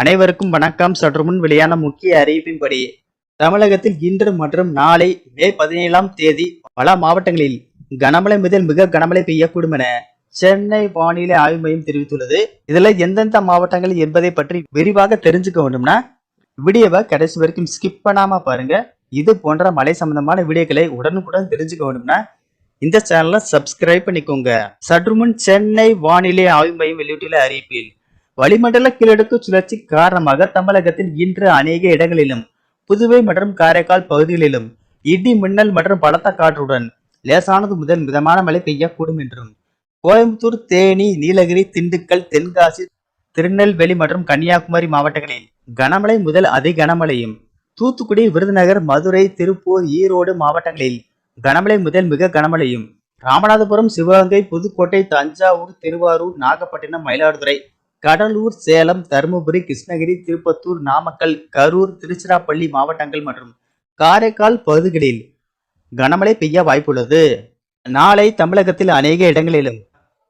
அனைவருக்கும் வணக்கம். சற்று முன் வெளியான முக்கிய அறிவிப்பின்படி தமிழகத்தில் இன்று மற்றும் நாளை மே பதினேழாம் தேதி பல மாவட்டங்களில் கனமழை முதல் மிக கனமழை பெய்யக்கூடும் என சென்னை வானிலை ஆய்வு மையம் தெரிவித்துள்ளது. இதுல எந்தெந்த மாவட்டங்கள் என்பதை பற்றி விரிவாக தெரிஞ்சுக்க வேண்டும்னா வீடியோவை கடைசி வரைக்கும் ஸ்கிப் பண்ணாம பாருங்க. இது போன்ற மழை சம்பந்தமான வீடியோக்களை உடனுக்குடன் தெரிஞ்சுக்க வேண்டும்னா இந்த சேனலை சப்ஸ்கிரைப் பண்ணிக்கோங்க. சற்று முன் சென்னை வானிலை ஆய்வு மையம் வெளியிட்டுள்ள அறிவிப்பில் வளிமண்டல கீழடுக்கு சுழற்சி காரணமாக தமிழகத்தில் இன்று அநேக இடங்களிலும் புதுவை மற்றும் காரைக்கால் பகுதிகளிலும் இடி மின்னல் மற்றும் பலத்த காற்றுடன் லேசானது முதல் மிதமான மழை பெய்யக்கூடும் என்றும் கோயம்புத்தூர் தேனி நீலகிரி திண்டுக்கல் தென்காசி திருநெல்வேலி மற்றும் கன்னியாகுமரி மாவட்டங்களில் கனமழை முதல் அதி கனமழையும் தூத்துக்குடி விருதுநகர் மதுரை திருப்பூர் ஈரோடு மாவட்டங்களில் கனமழை முதல் மிக கனமழையும் ராமநாதபுரம் சிவகங்கை புதுக்கோட்டை தஞ்சாவூர் திருவாரூர் நாகப்பட்டினம் மயிலாடுதுறை கடலூர் சேலம் தருமபுரி கிருஷ்ணகிரி திருப்பத்தூர் நாமக்கல் கரூர் திருச்சிராப்பள்ளி மாவட்டங்கள் மற்றும் காரைக்கால் பகுதிகளில் கனமழை பெய்ய வாய்ப்புள்ளது. நாளை தமிழகத்தில் அநேக இடங்களிலும்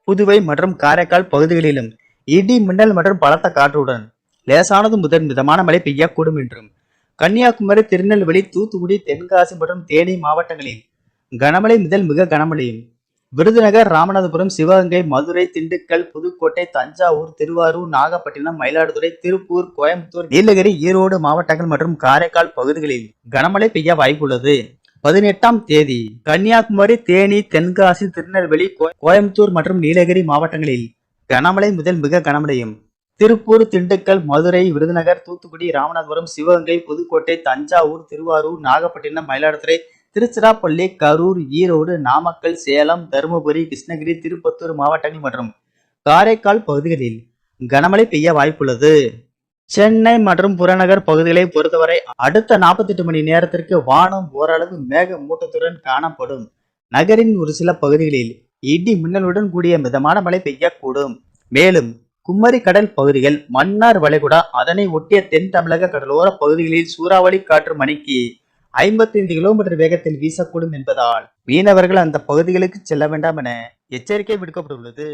புதுவை மற்றும் காரைக்கால் பகுதிகளிலும் இடி மின்னல் மற்றும் பலத்த காற்றுடன் லேசானது முதல் மிதமான மழை பெய்யக்கூடும் என்றும் கன்னியாகுமரி திருநெல்வேலி தூத்துக்குடி தென்காசி மற்றும் தேனி மாவட்டங்களில் கனமழை முதல் மிக கனமழையும் விருதுநகர் ராமநாதபுரம் சிவகங்கை மதுரை திண்டுக்கல் புதுக்கோட்டை தஞ்சாவூர் திருவாரூர் நாகப்பட்டினம் மயிலாடுதுறை திருப்பூர் கோயம்புத்தூர் நீலகிரி ஈரோடு மாவட்டங்கள் மற்றும் காரைக்கால் பகுதிகளில் கனமழை பெய்ய வாய்ப்புள்ளது. பதினெட்டாம் தேதி கன்னியாகுமரி தேனி தென்காசி திருநெல்வேலி கோ- கோயம்புத்தூர் மற்றும் நீலகிரி மாவட்டங்களில் கனமழை முதல் மிக கனமழையும். திருப்பூர் திண்டுக்கல் மதுரை விருதுநகர் தூத்துக்குடி ராமநாதபுரம் சிவகங்கை புதுக்கோட்டை தஞ்சாவூர் திருவாரூர் நாகப்பட்டினம் மயிலாடுதுறை திருச்சிராப்பள்ளி கரூர் ஈரோடு நாமக்கல் சேலம் தருமபுரி கிருஷ்ணகிரி திருப்பத்தூர் மாவட்டங்கள் மற்றும் காரைக்கால் பகுதிகளில் கனமழை பெய்ய வாய்ப்புள்ளது. சென்னை மற்றும் புறநகர் பகுதிகளை பொறுத்தவரை அடுத்த 48 மணி நேரத்திற்கு வானம் ஓரளவு மேக மூட்டத்துடன் காணப்படும். நகரின் ஒரு சில பகுதிகளில் இடி மின்னலுடன் கூடிய மிதமான மழை பெய்யக்கூடும். மேலும் குமரி கடல் பகுதிகள் மன்னார் வளைகுடா அதனை ஒட்டிய தென் தமிழக கடலோர பகுதிகளில் சூறாவளி காற்று மணிக்கு 55 கிலோமீட்டர் வேகத்தில் வீசக்கூடும் என்பதால் மீனவர்கள் அந்த பகுதிகளுக்கு செல்ல வேண்டாம் என எச்சரிக்கை விடுக்கப்பட்டுள்ளது.